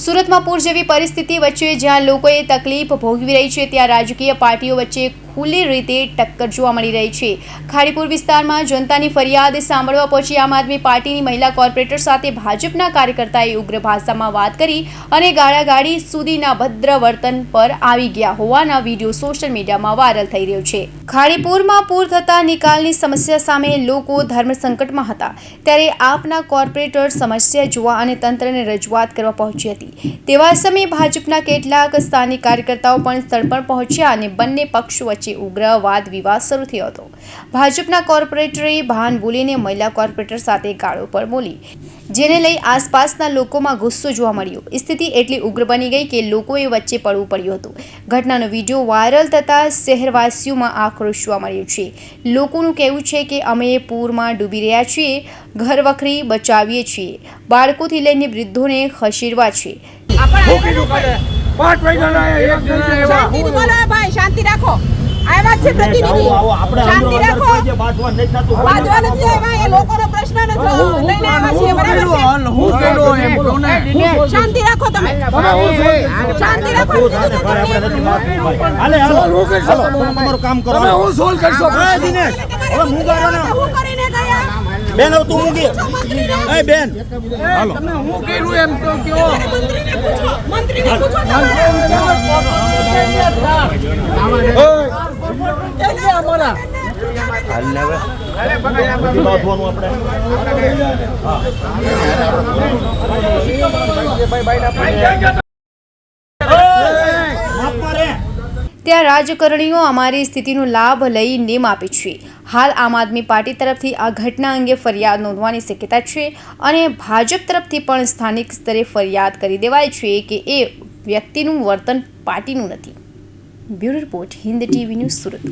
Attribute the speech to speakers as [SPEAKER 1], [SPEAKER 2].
[SPEAKER 1] સુરતમાં પૂર જેવી પરિસ્થિતિ વચ્ચે જ્યાં લોકોએ તકલીફ ભોગવી રહી છે, ત્યાં રાજકીય પાર્ટીઓ વચ્ચે ખુલ્લી રીતે ટક્કર જોવા મળી રહી છે. ખાડીપુર વિસ્તારમાં જનતાની ફરિયાદ સાંભળવા પહોંચી આમ આદમી પાર્ટીની મહિલા કોર્પોરેટર સાથે ભાજપના કાર્યકર્તાએ ઉગ્ર ભાષામાં વાત કરી અને ગાળાગાળી સુધીના ભદ્ર વર્તન પર આવી ગયા હોવાના વીડિયો સોશિયલ મીડિયામાં વાયરલ થઈ રહ્યો છે. ખાડીપુરમાં પૂર થતા નિકાલની સમસ્યા સામે લોકો ધર્મ સંકટમાં હતા. ત્યારે આપના કોર્પોરેટર સમસ્યા જોવા અને તંત્રને રજૂઆત કરવા પહોંચી હતી. તેવા સમયે ભાજપના કેટલાક સ્થાનિક કાર્યકર્તાઓ પણ સ્થળ પર પહોંચ્યા અને બંને પક્ષ વચ્ચે ઉગ્ર વાદ વિવાદ શરૂ થયો હતો. ભાજપના કોર્પોરેટરે ભાન ભૂલીને મહિલા કોર્પોરેટર સાથે ગાળો પર બોલી. જેને લઈ આસપાસના લોકોમાં ગુસ્સો જોવા મળ્યો. સ્થિતિ એટલી ઉગ્ર બની ગઈ કે લોકોએ વચ્ચે પડવું પડ્યું હતું. ઘટનાનો વીડિયો વાયરલ થતાં શહેરવાસીઓમાં આક્રોશ જોવા મળ્યો છે. લોકોનું કહેવું છે કે અમે પૂરમાં ડૂબી રહ્યા છીએ ઘર વખરી બચાવીએ છીએ. બાળકોથી લઈને વૃદ્ધોને ખસેડવા છે.
[SPEAKER 2] પાંચ
[SPEAKER 3] શાંતિ રાખો. આવ્યા છે પ્રતિનિધિ. શાંતિ રાખો. બાજવા નથી આવ્યા એ લોકોનો પ્રશ્ન નથી. લઈને આવ્યા છીએ બરાબર છે? શાંતિ રાખો તમે. શાંતિ રાખો. તમને.
[SPEAKER 4] તમારું કામ કરો.
[SPEAKER 2] તમે હું સોલ્વ કરશો?
[SPEAKER 4] હા, દિનેશ. હવે હું ગાળો
[SPEAKER 3] હું કરીને ગયા.
[SPEAKER 4] બેન હવે તું મૂકી. એ બેન. હાલો
[SPEAKER 2] તમે હું કર્યું એમ તો કયો?
[SPEAKER 1] ત્યાં રાજકારણીઓ અમારી સ્થિતિનો લાભ લઈ નેમ આપે છે. હાલ આમ આદમી પાર્ટી તરફથી આ ઘટના અંગે ફરિયાદ નોંધવાની શક્યતા છે અને ભાજપ તરફથી પણ સ્થાનિક સ્તરે ફરિયાદ કરી દેવાય છે કે એ વ્યક્તિનું વર્તન પાર્ટીનું નથી. Bureau report Hind TV news Surat.